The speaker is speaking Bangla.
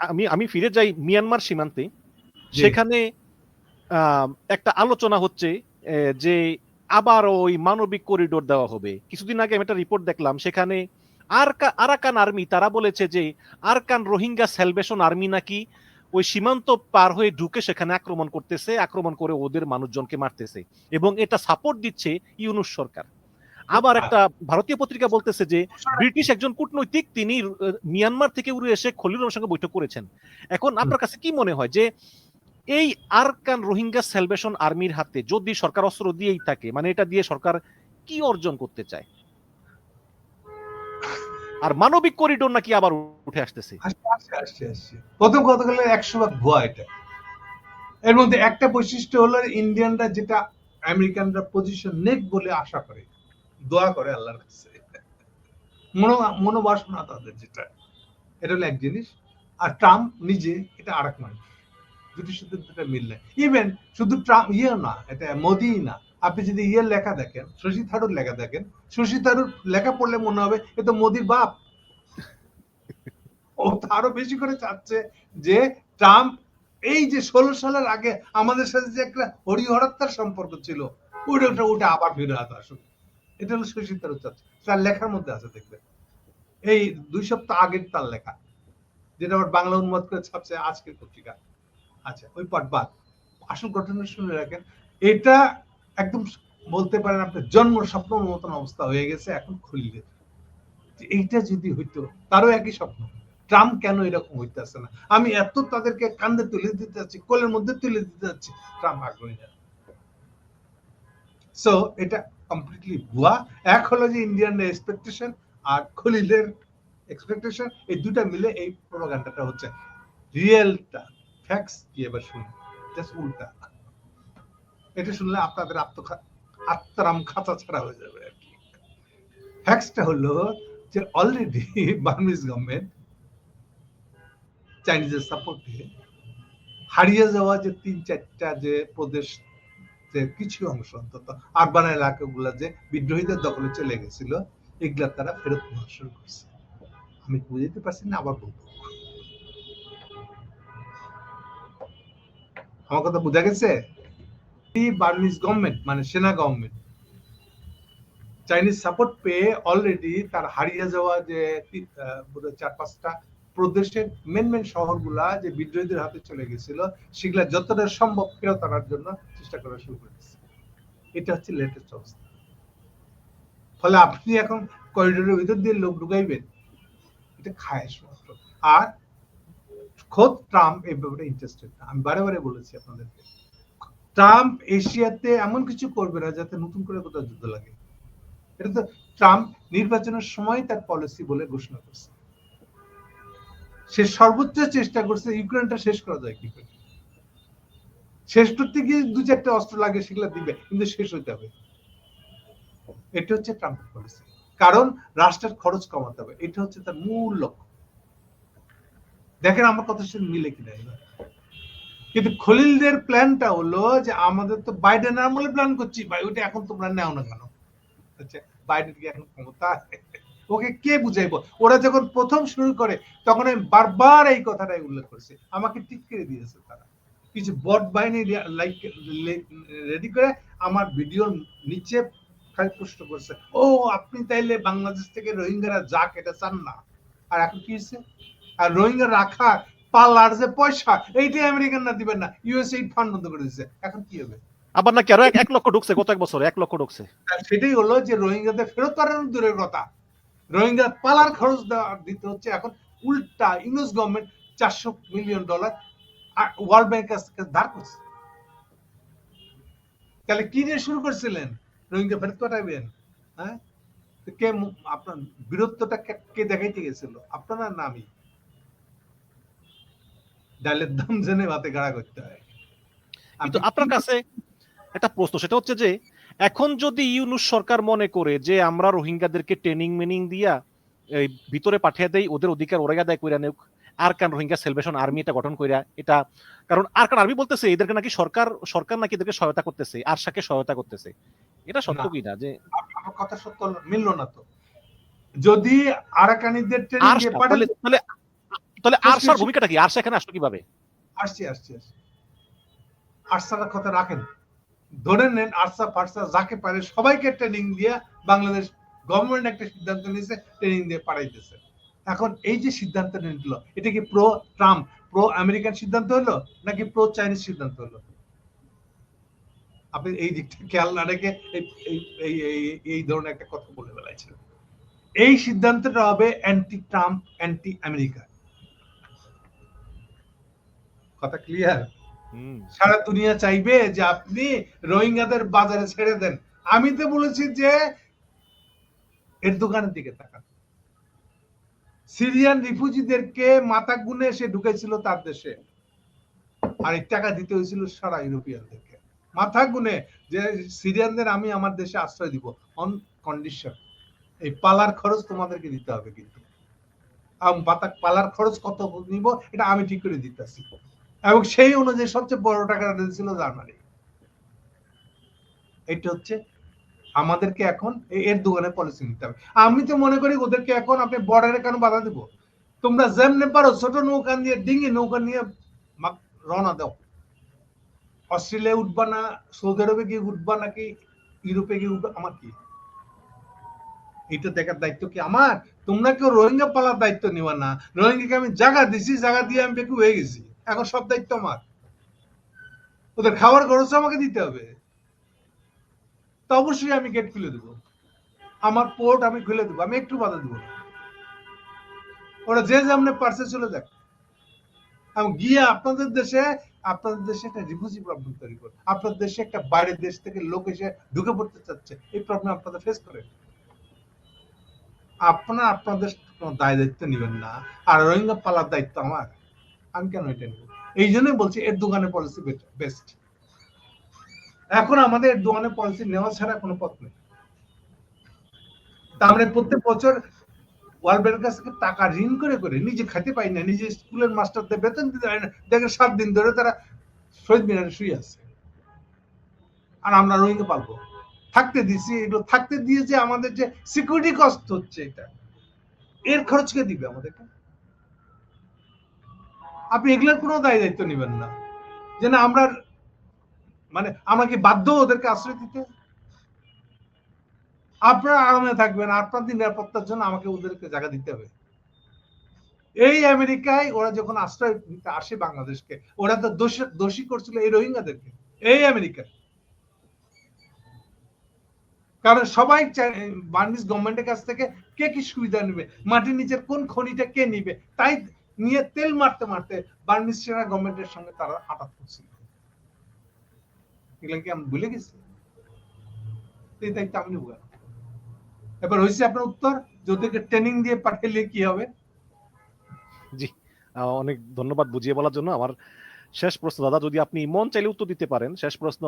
আমি আমি ফিরে যাই মিয়ানমার সীমান্তে। সেখানে একটা আলোচনা হচ্ছে যে আবার ওই মানবিক করিডোর দেওয়া হবে। কিছুদিন আগে আমি একটা রিপোর্ট দেখলাম সেখানে আরকা আরাকান আর্মি তারা বলেছে যে আরকান রোহিঙ্গা স্যালভেশন আর্মি নাকি ওই সীমান্ত পার হয়ে ঢুকে সেখানে আক্রমণ করতেছে আক্রমণ করে ওদের মানুষজনকে মারতেছে এবং এটা সাপোর্ট দিচ্ছে ইউনুস সরকার। আবার একটা ভারতীয় পত্রিকা বলতেছে যে ব্রিটিশ একজন কূটনৈতিক তিনি মিয়ানমার থেকে উড়ে এসে খলিলুরের সঙ্গে বৈঠক করেছেন। এখন আপনার কাছে কি মনে হয় যে এই আরকান রোহিঙ্গা স্যালভেশন আর্মির হাতে যদি সরকার অস্ত্র দিয়েই থাকে মানে এটা দিয়ে সরকার কি অর্জন করতে চায়? আর মানবিক করিডোর নাকি আবার উঠে আসতেছে? প্রথম কথা হলো একশো ভাগ ভুয়া এটা। এর মধ্যে একটা বৈশিষ্ট্য হলো ইন্ডিয়ানরা যেটা আমেরিকানরা পজিশন নেক বলে আশা করে। দোয়া করে আল্লাহর কাছে। মনো, মনোবাসনা তাদের যেটা। এটা হলো এক জিনিস। আর ট্রাম্প নিজে, এটা আরেক মানুষ। দুটির সাথে দুটা মিল নেই। ইভেন শুধু ট্রাম্প ইয়ে না, এটা মোদি না। আপনি যদি ইয়ের লেখা দেখেন, শশী থারুর লেখা দেখেন, শশী থারুর লেখা পড়লে মনে হবে এ তো মোদির বাপ। ও তো আরও বেশি করে চাচ্ছে যে ট্রাম্প, এই যে ষোলো সালের আগে আমাদের সাথে যে একটা হরিহরত্তার সম্পর্ক ছিল, ওটা ওটা আবার ফিরে আসা আসুক। এটা হলো থারুর চাচ্ছে তার লেখার মধ্যে আছে, দেখবেন। এই দুই সপ্তাহ আগের তার লেখা, যেটা আবার বাংলা অনুবাদ করে ছাপছে আজকের পত্রিকা। আচ্ছা ওই পাট বাদ। আসল ঘটনা শুনে রাখেন, এটা একদম বলতে পারেন আপনার জন্ম স্বপ্নের মতন অবস্থা হয়ে গেছে, এখন খুললে এইটা যদি হইতো, তারও একই স্বপ্ন। ট্রাম্প কেন এরকম হইতেছে না? আমি এত তাদেরকে কান্দে তুলে দিতে যাচ্ছি, কোলের মধ্যে তুলে দিতে যাচ্ছি, ট্রাম্প আগ্রহী না। সো এটা কমপ্লিটলি ভুয়া। এক হলো যে ইন্ডিয়ান এক্সপেকটেশন আর খলিলের এক্সপেকটেশন এই দুটা মিলে এই প্রোপাগান্ডাটা হচ্ছে। রিয়েলটা ফ্যাক্টস কি এবার শুনুন? জাস্ট উল্টা। এটা শুনলে আপনাদের আত্মখা আত্মারাম খাতা ছাড়া হয়ে যাবে আর কি। ফ্যাক্টসটা হলো যে অলরেডি বার্মিজ গভর্নমেন্ট চাইনিজের সাপোর্টে হারিয়ে যাওয়া যে তিন চারটা যে প্রদেশ যে কিছু অংশ অন্তত আরবান এলাকাগুলো যে বিদ্রোহীদের দখলে চলে গেছিল এগুলা তারা ফেরত শুরু করছে। আমি বুঝতে পারছি না, আবার বলব। আমার কথা বোঝা গেছে? বার্মিজ গভর্নমেন্ট মানে সেনা গভর্নমেন্ট চাইনিজ সাপোর্ট পেয়ে অলরেডি তার হারিয়ে যাওয়া যে চার পাঁচটা প্রদেশের মেন মেন শহরগুলা যে বিদ্রোহীদের হাতে চলে গেছিল, সেগুলা যতটা সম্ভব ফেরত আনার জন্য চেষ্টা করা শুরু করেছে। এটা হচ্ছে লেটেস্ট অবস্থা। ফলে আপনি এখন করিডোরের ভিতর দিয়ে লোক ঢুকাইবেন, এটা খায় মাত্র। আর খোদ ট্রাম্প এই ব্যাপারে ইন্টারেস্টেড না। আমি বারে বারে বলেছি আপনাদেরকে ট্রাম্প এশিয়াতে এমন কিছু করবে না যাতে নতুন করে কোথাও যুদ্ধ লাগে। এটা তো ট্রাম্প নির্বাচনের সময় তার পলিসি বলে ঘোষণা করছে। সে সর্বোচ্চ চেষ্টা করছে ইউক্রেনটা শেষ করা যায় কি করে শেষ করতে গিয়ে দু চারটা অস্ত্র লাগে, সেগুলো দিবে, কিন্তু শেষ হইতে হবে। এটা হচ্ছে ট্রাম্পের পলিসি কারণ রাষ্ট্রের খরচ কমাতে হবে, এটা হচ্ছে তার মূল লক্ষ্য। দেখেন আমার কথা সাথে মিলে কিনা কিন্তু খলিলদের প্ল্যানটা হলো যে আমাদের তো বাইডেন আমলে প্ল্যান করছি। ভাই ওটা এখন তোমরা নেও না কেন? আচ্ছা বাইডেন কি এখন ক্ষমতা আছে? ওকে কে বুঝাইবো? ওরা যখন প্রথম শুরু করে তখন আমি বারবার এই কথাটাই উল্লেখ করেছি। আমাকে ঠিক করে দিয়েছে তারা। কিছু বট বাহিনী লাইক রেডি করে আমার ভিডিওর নিচে প্রশ্ন করছে ও আপনি তাইলে বাংলাদেশ থেকে রোহিঙ্গারা যাক এটা চান না। আর এখন কি হয়েছে? আর রোহিঙ্গা রাখা পাল্লার যে পয়সা এইটাই আমেরিকান না। দিবেন না ইউএসএ ফান্ড বন্ধ করে দিচ্ছে এখন কি হবে? আবার নাকি আরও এক- লক্ষ ঢুকছে গত এক বছর এক লক্ষ ঢুকছে। সেটাই হলো যে রোহিঙ্গাদের ফেরত পাঠানো দূরের কথা। রোহিঙ্গা পালার খরচ দিতে হচ্ছে। এখন উল্টা ইউএস গভর্নমেন্ট চারশো মিলিয়ন ডলার ওয়ার্ল্ড ব্যাংক ধার করছে। তাহলে কি দিয়ে শুরু করছিলেন? রোহিঙ্গা ফেরত পাঠাবেন হ্যাঁ? কে আপনার বীরত্বটা কে- দেখাইতে গেছিল? আপনারা না আমি। ডালের দাম জেনে ভাতে গাড়া করতে হয়। কিন্তু আপনি আপনার কাছে একটা প্রশ্ন, সেটা হচ্ছে যে এখন যদি ইউনুস সরকার মনে করে যে আমরা রোহিঙ্গাদেরকে ট্রেনিং মেনিং দিয়া ভিতরে পাঠিয়ে দেই ওদের অধিকার ওরা আদায় করে নেওক আর কান রোহিঙ্গা সেলভেশন আর্মি এটা গঠন কইরা এটা কারণ আর কান আর্মি বলতেছে এদেরকে নাকি সরকার সরকার নাকি এদেরকে সহায়তা করতেছে আরশাকে সহায়তা করতেছে। এটা সত্য। কি না? যে আমার কথা সত্য মিললো না তো। যদি আরাকানিদের ট্রেনিং দিয়ে পাঠালে তাহলে তাহলে শেষ আরসার ভূমিকাটা কি? আরসা এখানে আসলো কীভাবে? আসছি আসছি আসছি। আরসার কথা রাখেন। ধরে নেন আরসা ফারসা যাকে পারে সবাইকে ট্রেনিং দিয়ে বাংলাদেশ গভর্নমেন্ট একটা সিদ্ধান্ত নিয়েছে ট্রেনিং দিয়ে পাঠাইতেছে এখন এই যে সিদ্ধান্ত নিল, এটা কি প্রো ট্রাম্প প্রো আমেরিকান সিদ্ধান্ত হলো, নাকি প্রো চাইনিজ সিদ্ধান্ত হলো? আপনি এই দিকটা খেয়াল না রেখে এই- ধরনের একটা কথা বলে বেলাইছেন এই সিদ্ধান্তটা হবে অ্যান্টি ট্রাম্প অ্যান্টি আমেরিকা কথা ক্লিয়ার সারা দুনিয়া চাইবে যে আপনি রোহিঙ্গাদের বাজারে ছেড়ে দেন। আমি তো বলেছি যে এর দোকানের দিকে তাকান। সিরিয়ান রিফিউজিদেরকে মাথা গুনে এসে ঢুকেছিল তার দেশে। আর এই টাকা দিতে হয়েছিল সারা ইউরোপিয়ানদেরকে। মাথা গুনে যে সিরিয়ানদের আমি আমার দেশে আশ্রয় দিব অন কন্ডিশন এই পালার খরচ তোমাদেরকে দিতে হবে কিন্তু। পালার খরচ কত নিব, এটা আমি ঠিক করে দিতেছি। এবং সেই অনুযায়ী সবচেয়ে বড় টাকাটা দিয়েছিল জার্মানি। এটা হচ্ছে আমাদেরকে এখন এর দোকানে পলিসি নিতে হবে। আমি তো মনে করি ওদেরকে এখন আপনি বর্ডারে কেন বাধা দিব? তোমরা যেমনে পারো ছোট নৌকা নিয়ে, ডিঙি নৌকা নিয়ে রওনা দাও। অস্ট্রেলিয়া উঠবা না, সৌদি আরবে গিয়ে উঠবা নাকি ইউরোপে গিয়ে উঠবা, আমার কি? এটা দেখার দায়িত্ব কি আমার? তোমরা কেউ রোহিঙ্গা পালার দায়িত্ব নিবা না। রোহিঙ্গাকে আমি জায়গা দিছি, জায়গা দিয়ে আমি বেকু হয়ে গেছি। এখন সব দায়িত্ব আমার। ওদের খাওয়ার খরচ আমাকে দিতে হবে। তো অবশ্যই আমি গেট খুলে দেবো। আমার পোর্ট আমি খুলে দেবো, আমি একটু বাধা দেবো ওরা যে যেমন পারছে চলে যাক। এবং গিয়ে আপনাদের দেশে আপনাদের দেশে একটা রিফিউজি প্রবলেম তৈরি করে আপনাদের দেশে একটা বাইরের দেশ থেকে লোক এসে ঢুকে পড়তে চাচ্ছে, এই প্রবলেম আপনাদের ফেস করে আপনারা, আপনাদের কোনো দায় দায়িত্ব নেবেন না। আর রোহিঙ্গা পালার দায়িত্ব আমার। আমি কেন এটা নেব? এই জন্যই বলছি, এর দোকানে পলিসি বেস্ট এখন আমাদের এর দোকানে পলিসি নেওয়া ছাড়া কোনো পথ নেই। তা আমরা প্রত্যেক বছর ওয়ার্ল্ড ব্যাংকের কাছ থেকে টাকা ঋণ করে করে নিজে খেতে পাই না, নিজে স্কুলের মাস্টারদের বেতন দিতে পারি না। দেখেন সাত দিন ধরে তারা শহীদ মিনারে শুয়ে আছে। আর আমরা রোহিঙ্গা পালবো। থাকতে দিছি, এগুলো থাকতে দিয়ে যে আমাদের যে সিকিউরিটি কস্ট হচ্ছে এটা, এর খরচ কে দিবে আমাদেরকে? আপনি এগুলোর কোনো দায় দায়িত্ব নেবেন না। যে না আমরা মানে আমাকে বাধ্য ওদেরকে আশ্রয় দিতে? আপনারা আরামে থাকবেন আপনাদের নিরাপত্তার জন্য আমাকে ওদেরকে জায়গা দিতে হবে। এই আমেরিকায় ওরা যখন আশ্রয় নিতে আসে বাংলাদেশকে, ওরা তো দোষী দোষী করছিল এই রোহিঙ্গাদেরকে, এই আমেরিকায়। কারণ সবাই বার্মিজ গভর্নমেন্টের কাছ থেকে কে কি সুবিধা নেবে, মাটির নিচের কোন খনিটা কে নিবে, তাই নিয়ে তেল মারতে মারতে বার্মিজ সেনা গভর্নমেন্টের সঙ্গে তারা আটাত করছিল। এগুলো কি আমি ভুলে গেছি? এই দায়িত্ব এবার হয়েছে আপনার উত্তর যে ওদেরকে ট্রেনিং দিয়ে পাঠাইলে কি হবে? জি অনেক ধন্যবাদ বুঝিয়ে বলার জন্য। আমার শেষ প্রশ্ন, দাদা, যদি আপনি মন চাইলে উত্তর দিতে পারেন। শেষ প্রশ্ন।